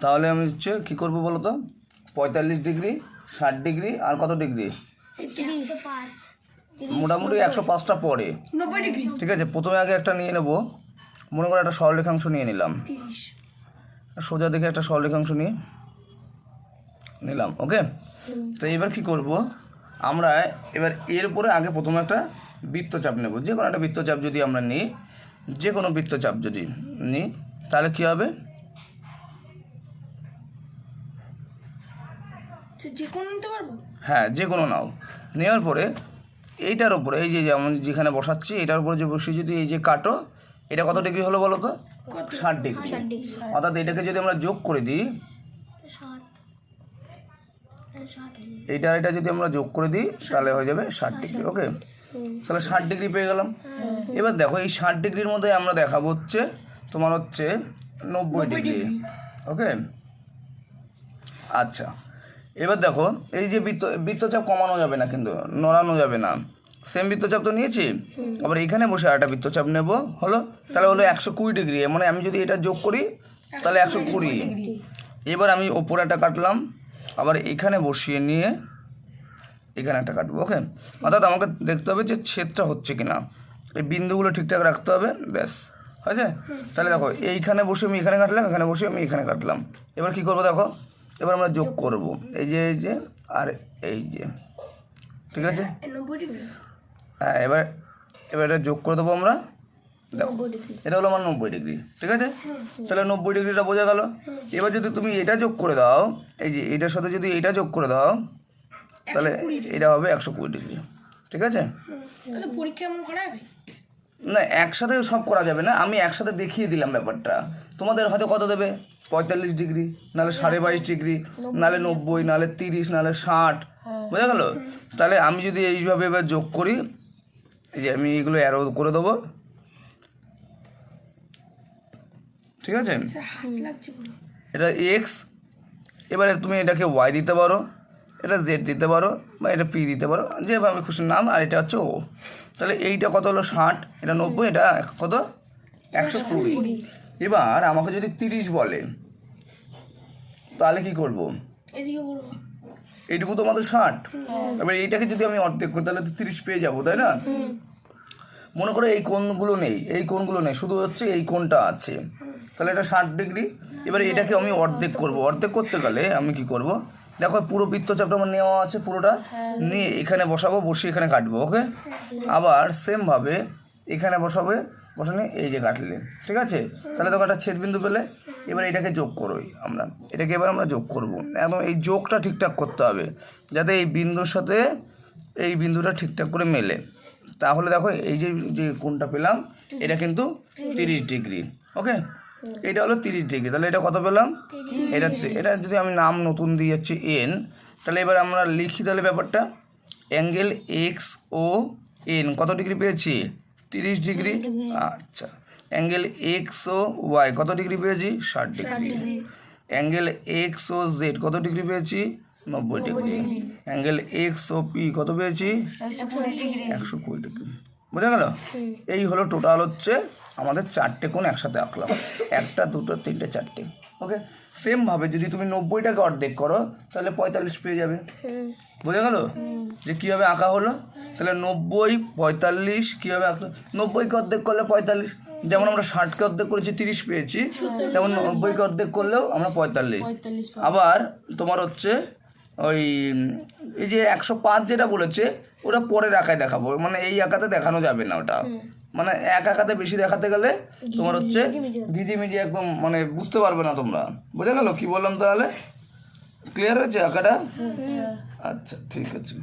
তাহলে আমি হচ্ছে কী করব বলো তো? পঁয়তাল্লিশ ডিগ্রি ষাট ডিগ্রি আর কত ডিগ্রি? মোটামুটি একশো পাঁচটা পরে। ঠিক আছে প্রথমে আগে একটা নিয়ে নেব। মনে করে একটা সরলরেখাংশ নিয়ে নিলাম। সোজা দেখে একটা সরলরেখাংশ নিয়ে নিলাম ওকে? তো এবার কি করব? আমরা এবার এর উপরে আগে প্রথমে একটা বৃত্তচাপ নেব। যে কোনো একটা বৃত্তচাপ যদি আমরা নিই যে কোনো বৃত্তচাপ যদি নিই তাহলে কি হবে? যে কোনো নিতে পারব? হ্যাঁ যে কোনো নাও। নেওয়ার পরে এইটার উপরে এই যে যেমন যেখানে বসাচ্ছি এটার উপরে যে বসিয়ে যদি এই যে কাটো এটা কত ডিগ্রি হলো বলো তো? ষাট ডিগ্রি। অর্থাৎ এটাকে যদি আমরা যোগ করে দিই এইটা এটা যদি আমরা যোগ করে দিই তাহলে হয়ে যাবে ষাট ডিগ্রি ওকে? তাহলে ষাট ডিগ্রি পেয়ে গেলাম। এবার দেখো এই ষাট ডিগ্রির মধ্যে আমরা দেখাবো হচ্ছে তোমার হচ্ছে নব্বই ডিগ্রি। ওকে? আচ্ছা। এবার দেখো এই যে বৃত্ত বৃত্তচাপ কমানো যাবে না কিন্তু নড়ানো যাবে না। সেম বৃত্তচাপ তো নিয়েছি? আবার এখানে বসে আরেকটা বৃত্তচাপ নেব হলো? তাহলে হলো একশো কুড়ি ডিগ্রি মানে আমি যদি এটা যোগ করি তাহলে একশো কুড়ি। এবার আমি ওপরে একটা কাটলাম আবার এখানে বসিয়ে নিয়ে এখানে একটা কাটবো ওকে অর্থাৎ আমাকে দেখতে হবে যে ছেদটা হচ্ছে কিনা। এই বিন্দুগুলো ঠিকঠাক রাখতে হবে ব্যাস হয়েছে? তাহলে দেখো এইখানে বসে আমি এখানে কাটলাম এখানে বসে আমি এখানে কাটলাম। এবার কি করব দেখো? এবার আমরা যোগ করব। এই যে এই যে আর এই যে। ঠিক আছে? হ্যাঁ এবার এবার এটা যোগ করে দেবো আমরা। দেখো এটা হলো আমার নব্বই ডিগ্রি। ঠিক আছে? তাহলে নব্বই ডিগ্রিটা বোঝা গেল। এবার যদি তুমি এটা যোগ করে দাও এই যে এটার সাথে যদি এটা যোগ করে দাও তাহলে এটা হবে একশো কুড়ি ডিগ্রি। ঠিক আছে? পরীক্ষা না একসাথে সব করা যাবে না। আমি একসাথে দেখিয়ে দিলাম ব্যাপারটা। তোমাদের হয়তো কত দেবে? পঁয়তাল্লিশ ডিগ্রি নাহলে সাড়ে বাইশ ডিগ্রি নাহলে নব্বই নাহলে তিরিশ নাহলে ষাট। বোঝা গেল? তাহলে আমি যদি এইভাবে এবার যোগ করি এই যে আমি এগুলো অ্যারো করে দেবো। ঠিক আছে? পুরো। এটা এক্স এবারে তুমি এটাকে ওয়াই দিতে পারো এটা জেড দিতে পারো বা এটা পি দিতে পারো যেভাবে খুশি নাম আর এটা হচ্ছে ও তাহলে এইটা কত হলো ষাট এটা নব্বই এটা কত? একশো কুড়ি। এবার আমাকে যদি তিরিশ বলে তাহলে কি করব? এইটুকু তো আমাদের ষাট এবার এইটাকে যদি আমি অর্ধেক করি তাহলে তো তিরিশ পেয়ে যাব তাই না? মনে করো এই কোণগুলো নেই এই কোণগুলো নেই শুধু হচ্ছে এই কোণটা আছে। তাহলে এটা ষাট ডিগ্রি। এবার এটাকে আমি অর্ধেক করব। অর্ধেক করতে গেলে আমি কি করব? দেখো পুরো বৃত্তচাপটা আমার নেওয়া আছে পুরোটা। নিয়ে এখানে বসাবো বসিয়ে এখানে কাটবো ওকে আবার সেমভাবে এখানে বসাবে বসানে এই যে কাটলে ঠিক আছে? তাহলে দেখো একটা ছেদবিন্দু পেলে এবার এটাকে যোগ করোই আমরা। এটাকে এবার আমরা যোগ করব। এবং এই যোগটা ঠিকঠাক করতে হবে যাতে এই বিন্দুর সাথে এই বিন্দুটা ঠিকঠাক করে মেলে। তাহলে দেখো এই যে যে কোনটা পেলাম এটা কিন্তু তিরিশ ডিগ্রি ওকে? এটা হলো তিরিশ ডিগ্রি। তাহলে এটা কত পেলাম? এটা এটা যদি আমি নাম নতুন দিয়ে যাচ্ছি এন তাহলে এবার আমরা লিখি তাহলে ব্যাপারটা। অ্যাঙ্গেল এক্স ও এন কত ডিগ্রি পেয়েছি? তিরিশ ডিগ্রি। আচ্ছা। অ্যাঙ্গেল এক্স ও ওয়াই কত ডিগ্রি পেয়েছি? ষাট degree. Angle X O Z কত ডিগ্রি পেয়েছি? নব্বই degree. Angle X O P কত পেয়েছি? একশো কুড়ি ডিগ্রি। বোঝা গেল? এই হলো টোটাল হচ্ছে আমাদের চারটে কোণ একসাথে আঁকলাম। একটা দুটো তিনটে চারটে। ওকে? সেমভাবে যদি তুমি নব্বইটাকে অর্ধেক করো তাহলে পঁয়তাল্লিশ পেয়ে যাবে। বোঝা গেল? যে কীভাবে আঁকা হলো? তাহলে নব্বই পঁয়তাল্লিশ কীভাবে আঁকতে নব্বইকে অর্ধেক করলে পঁয়তাল্লিশ। যেমন আমরা ষাটকে অর্ধেক করেছি তিরিশ পেয়েছি। তেমন নব্বইকে অর্ধেক করলেও আমরা পঁয়তাল্লিশ। আবার তোমার হচ্ছে ওই এই যে একশো পাঁচ যেটা বলেছে ওটা পরের আঁকায় দেখাবো। মানে এই আঁকাতে দেখানো যাবে না ওটা। মানে এক আঁকাতে বেশি দেখাতে গেলে তোমার হচ্ছে ভিজিমিজি একদম মানে বুঝতে পারবে না তোমরা। বুঝে গেল? কি বললাম তাহলে? ক্লিয়ার হয়েছে আঁকাটা? আচ্ছা ঠিক আছে।